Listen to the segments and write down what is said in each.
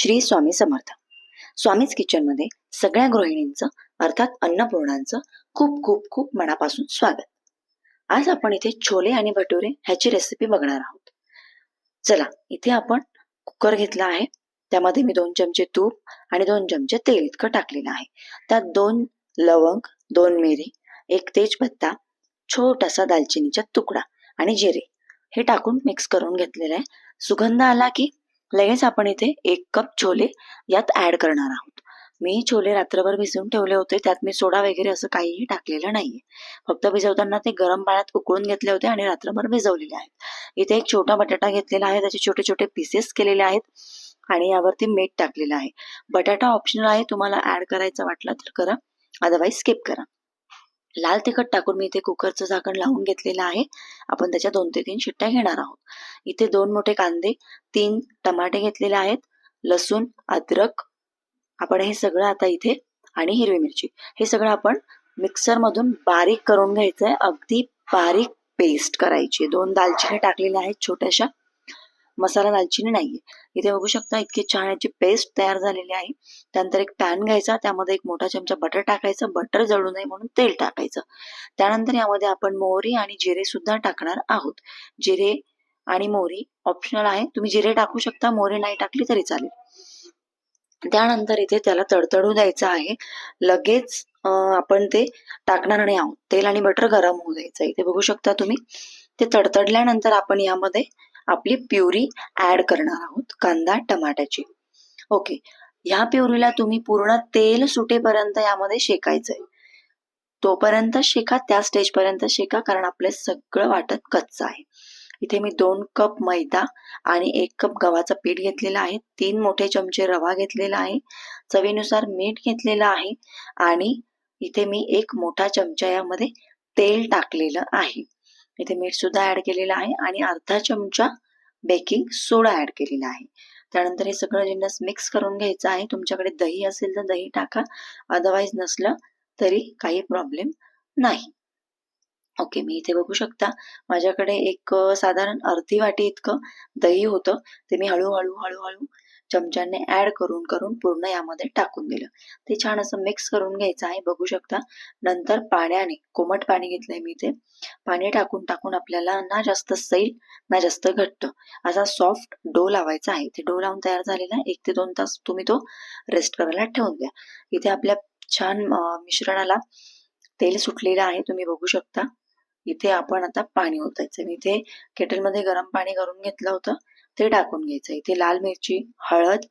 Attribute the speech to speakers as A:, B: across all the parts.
A: श्री स्वामी समर्थ. स्वामीच किचनमध्ये सगळ्या गृहिणींचं अर्थात अन्नपूर्णांचं खूप खूप खूप मनापासून स्वागत. आज आपण इथे छोले आणि भटुरे ह्याची रेसिपी बघणार आहोत. चला इथे आपण कुकर घेतला आहे. त्यामध्ये मी दोन चमचे तूप आणि दोन चमचे तेल इतकं टाकलेलं आहे. त्यात दोन लवंग दोन मिरी एक तेजपत्ता छोटासा दालचिनीचा तुकडा आणि जिरे. हे टाकून मिक्स करून घेतलेलं आहे. सुगंध आला की लगेच आपण इथे एक कप छोले यात ऍड करणार आहोत. मी छोले रात्रभर भिजवून ठेवले होते त्यात मी सोडा वगैरे असं काहीही टाकलेलं नाहीये. फक्त भिजवताना ते गरम पाण्यात उकळून घेतले होते आणि रात्रभर भिजवलेले आहेत. इथे एक छोटा बटाटा घेतलेला आहे त्याचे छोटे छोटे पीसेस केलेले आहेत आणि यावरती मीठ टाकलेलं आहे. बटाटा ऑप्शनल आहे तुम्हाला ऍड करायचा वाटला तर करा अदरवाईज स्किप करा. लाल तिखट टाकून मी इथे कुकरचं झाकण लावून घेतलेलं आहे. आपण त्याच्या दोन ते तीन शिट्ट्या घेणार आहोत. इथे दोन मोठे कांदे तीन टमाटे घेतलेले आहेत लसूण अद्रक. आपण हे सगळं आता इथे आणि हिरवी मिरची. हे सगळं आपण मिक्सरमधून बारीक करून घ्यायचं आहे अगदी बारीक पेस्ट करायची दोन दालचिनी टाकलेल्या आहेत छोट्याशा. मसाला दालचिनी नाहीये. इथे बघू शकता इतकी छान याची पेस्ट तयार झालेली आहे. त्यानंतर एक पॅन घ्यायचा त्यामध्ये एक मोठा चमचा बटर टाकायचं बटर जळू नये म्हणून तेल टाकायचं. त्यानंतर यामध्ये आपण मोहरी आणि जिरे सुद्धा टाकणार आहोत. जिरे आणि मोहरी ऑप्शनल आहे. तुम्ही जिरे टाकू शकता मोहरी नाही टाकली तरी चालेल. त्यानंतर इथे त्याला तडतडू द्यायचं आहे. लगेच आपण ते टाकणार नाही आहोत. तेल आणि बटर गरम होऊ द्यायचं. इथे बघू शकता तुम्ही. ते तडतडल्यानंतर आपण यामध्ये आपली प्युरी ऍड करणार आहोत कांदा टमाट्याची. ओके ह्या प्युरीला तुम्ही पूर्ण तेल सुटेपर्यंत यामध्ये शेकायचंय. तोपर्यंत शेका त्या स्टेजपर्यंत शेका कारण आपले सगळं वाटत कच्चं आहे. इथे मी दोन कप मैदा आणि एक कप गव्हाचं पीठ घेतलेलं आहे. तीन मोठे चमचे रवा घेतलेला आहे. चवीनुसार मीठ घेतलेलं आहे. आणि इथे मी एक मोठा चमचा यामध्ये तेल टाकलेलं आहे. इथे मीठ सुद्धा ऍड केलेलं आहे आणि अर्धा चमचा बेकिंग सोडा ऍड केलेला आहे. त्यानंतर हे सगळं जिन्नस मिक्स करून घ्यायचं आहे. तुमच्याकडे दही असेल तर दही टाका. अदरवाईज नसलं तरी काही प्रॉब्लेम नाही. ओके मी इथे बघू शकता. माझ्याकडे एक साधारण अर्धी वाटी इतकं दही होतं. ते मी हळूहळू हळूहळू चमच्याने ऍड करून करून पूर्ण यामध्ये टाकून दिलं. ते छान असं मिक्स करून घ्यायचं आहे. बघू शकता. नंतर पाण्याने कोमट पाणी घेतलंय मी ते पाणी टाकून टाकून आपल्याला ना जास्त सैल ना जास्त घट्ट असा सॉफ्ट डो लावायचा आहे. ते डो लावून तयार झालेला एक ते दोन तास तुम्ही तो रेस्ट करायला ठेवून द्या. इथे आपल्या छान मिश्रणाला तेल सुटलेलं आहे. तुम्ही बघू शकता. इथे आपण आता पाणी ओतायचं मी इथे केटलमध्ये गरम पाणी करून घेतलं होतं. ते टाकून घ्यायचं. इथे लाल मिरची हळद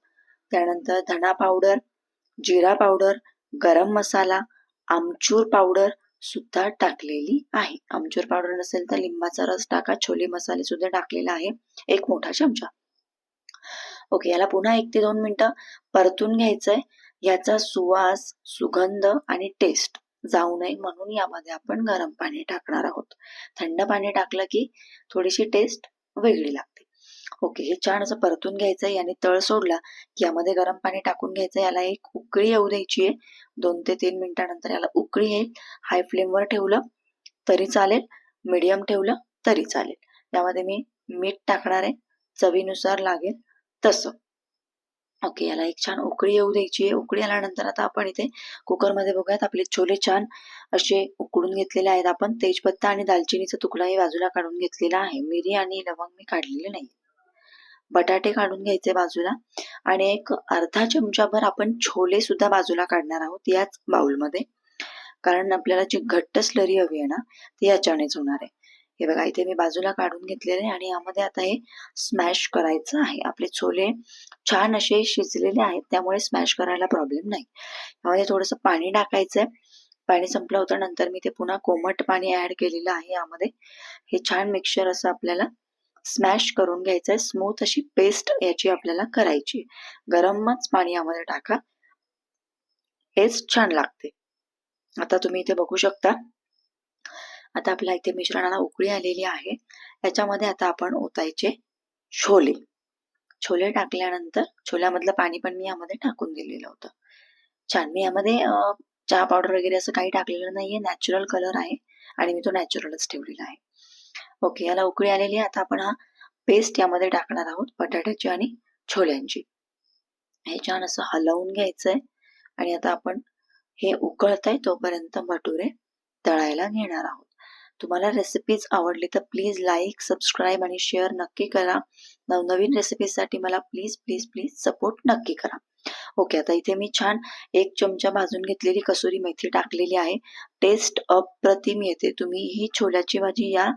A: त्यानंतर धणा पावडर जिरा पावडर गरम मसाला आमचूर पावडर सुद्धा टाकलेली आहे. आमचूर पावडर नसेल तर लिंबाचा रस टाका. छोले मसाले सुद्धा टाकलेला आहे. एक मोठा चमचा. ओके याला पुन्हा एक ते दोन मिनिटं परतून घ्यायचंय. याचा सुवास सुगंध आणि टेस्ट जाऊ नये म्हणून यामध्ये आपण गरम पाणी टाकणार आहोत. थंड पाणी टाकलं की थोडीशी टेस्ट वेगळी लागते. ओके हे छान असं परतून घ्यायचं याने तळ सोडला की यामध्ये गरम पाणी टाकून घ्यायचं याला एक उकळी येऊ द्यायची आहे. दोन ते तीन मिनिटानंतर याला उकळी येईल. हाय फ्लेमवर ठेवलं तरी चालेल. मीडियम ठेवलं तरी चालेल. यामध्ये मी मीठ टाकणार आहे. चवीनुसार लागेल तसं. ओके याला एक छान उकळी येऊ द्यायची आहे. उकळी आल्यानंतर आता आपण इथे कुकरमध्ये बघूयात आपले छोले छान असे उकडून घेतलेले आहेत आपण. तेजपत्ता आणि दालचिनीचा तुकडाही बाजूला काढून घेतलेला आहे. मिरी आणि लवंग मी काढलेले नाही बटाटे काढून घ्यायचे बाजूला आणि एक अर्धा चमचाभर आपण छोले सुद्धा बाजूला काढणार आहोत याच बाउलमध्ये. कारण आपल्याला जी घट्ट स्लरी हवी आहे ना ती याच्यानेच होणार आहे. हे बघा इथे मी बाजूला काढून घेतलेले आणि यामध्ये आता हे स्मॅश करायचं आहे. आपले छोले छान असे शिजलेले आहेत त्यामुळे स्मॅश करायला प्रॉब्लेम नाही. यामध्ये थोडंसं पाणी टाकायचंय. पाणी संपलं होतं नंतर मी ते पुन्हा कोमट पाणी ऍड केलेलं आहे यामध्ये. हे छान मिक्सचर असं आपल्याला स्मॅश करून घ्यायचंय. स्मूथ अशी पेस्ट याची आपल्याला करायची गरमच पाणी यामध्ये टाका. पेस्ट छान लागते. आता तुम्ही इथे बघू शकता. आता आपल्या इथे मिश्रणाला उकळी आलेली आहे. याच्यामध्ये आता आपण ओतायचे छोले. छोले टाकल्यानंतर छोल्यामधलं पाणी पण मी यामध्ये टाकून दिलेलं होतं. छान. मी यामध्ये चहा पावडर वगैरे असं काही टाकलेलं नाहीये. नॅचरल कलर आहे. आणि मी तो नॅचरलच ठेवलेला आहे. ओके याला उकळी आलेली आहे. आता आपण हा पेस्ट यामध्ये टाकणार आहोत बटाट्याची आणि छोल्यांची. हे छान असं हलवून घ्यायचंय. आणि आता आपण हे उकळतंय तोपर्यंत भटुरे तळायला घेणार आहोत. तुम्हाला रेसिपीज आवडली तर प्लीज लाईक सबस्क्राईब आणि शेअर नक्की करा. नवनवीन रेसिपीसाठी मला प्लीज प्लीज प्लीज सपोर्ट नक्की करा. ओके आता इथे मी छान एक चमचा भाजून घेतलेली कसुरी मेथी टाकलेली आहे. टेस्ट अप्रतिम येते. तुम्ही ही छोल्याची भाजी या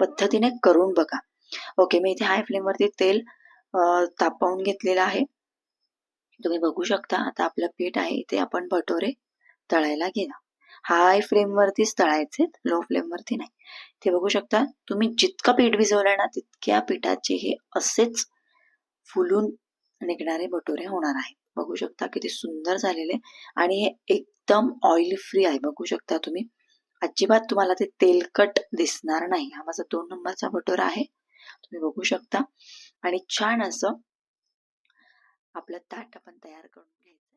A: पद्धतीने करून बघा. ओके मी इथे हाय फ्लेमवरती तेल तापवून घेतलेलं आहे. तुम्ही बघू शकता आता आपलं पीठ आहे इथे आपण भटोरे तळायला घेणार. हाय फ्लेमवरतीच तळायचे लो फ्लेमवरती नाही. ते बघू शकता तुम्ही जितकं पीठ भिजवलं ना तितक्या पिठाचे हे असेच फुलून निघणारे भटोरे होणार आहेत. बघू शकता किती सुंदर झालेले. आणि हे एकदम ऑइल फ्री आहे. बघू शकता तुम्ही. अजिबात तुम्हाला ते तेलकट दिसणार नाही. हा माझा दोन नंबरचा भटोरा आहे. तुम्ही बघू शकता. आणि छान असं आपलं ताट आपण तयार करून घ्यायचं.